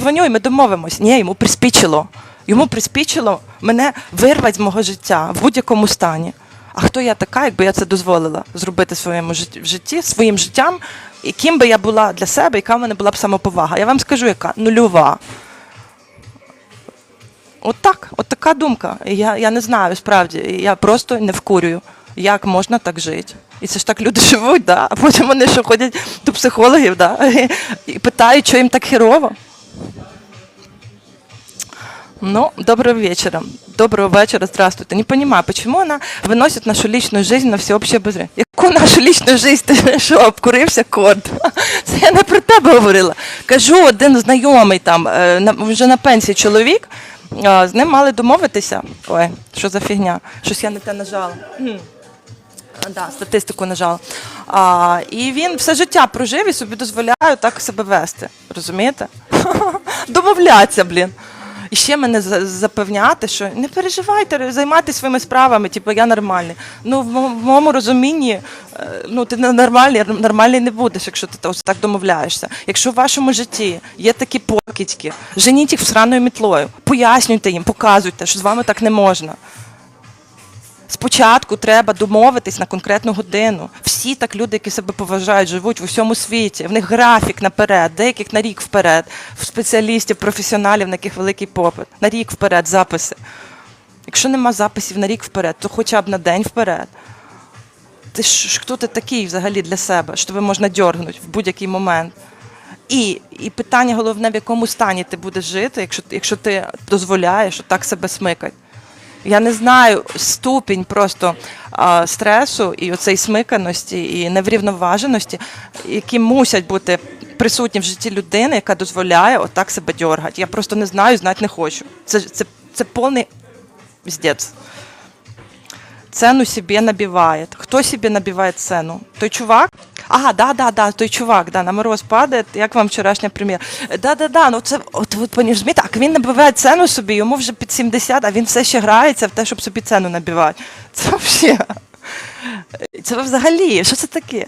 дзвоню і ми домовимось. Ні, йому приспічило. Йому приспічило мене вирвати з мого життя в будь-якому стані. А хто я така, якби я це дозволила зробити своєму житті, своїм життям, і ким би я була для себе, яка в мене була б самоповага? Я вам скажу, яка нульова. От так, от така думка. Я, я не знаю справді. Я просто не вкурюю, як можна так жити. І це ж так люди живуть, да? а потім вони що ходять до психологів да? і питають, що їм так херово. Ну, доброго вечера. Доброго вечера, здравствуйте. Не понимаю, почему она выносит нашу личную жизнь на всеобщее обозрение? Яку нашу личну жизнь? Ти що, обкурився корд? Це я не про тебе говорила. Кажу, один знайомий там, е, вже на пенсії чоловік, е, з ним мали домовитися. Ой, що за фігня? Щось я не те нажала. Да, статистику нажала. А, і він все життя прожив і собі дозволяє так себе вести. Розумієте? Домовляться, блін. І ще мене за- запевняти, що не переживайте, займайтеся своїми справами, типу я нормальний. Ну, в моєму розумінні, е, ну ти нормальний, нормальний не будеш, якщо ти ось так домовляєшся. Якщо в вашому житті є такі покидьки, женіть їх сраною мітлою, пояснюйте їм, показуйте, що з вами так не можна. Спочатку треба домовитись на конкретну годину. Всі так люди, які себе поважають, живуть в усьому світі. В них графік наперед, деяких на рік вперед, в спеціалістів, професіоналів, на яких великий попит. На рік вперед записи. Якщо нема записів на рік вперед, то хоча б на день вперед. Ти ж хто ти такий взагалі для себе, що тебе можна дьоргнути в будь-який момент. І, і питання головне, в якому стані ти будеш жити, якщо, якщо ти дозволяєш так себе смикати. Я не знаю ступінь просто а, стресу і оцей смиканості, і неврівноваженості, які мусять бути присутні в житті людини, яка дозволяє отак себе дьоргати. Я просто не знаю, знати не хочу. Це, це, це повний здець. Цену себе набивает. Кто себе набивает цену? Той чувак? Ага, да, да, да, той чувак, да, на мороз падає, як вам вчорашня прем'єра. Да, да, да, ну це, от ви розумієте, так він набиває цену собі, йому вже під 70, а він все ще грається в те, щоб собі цену набивати. Це взагалі, це взагалі, що це таке?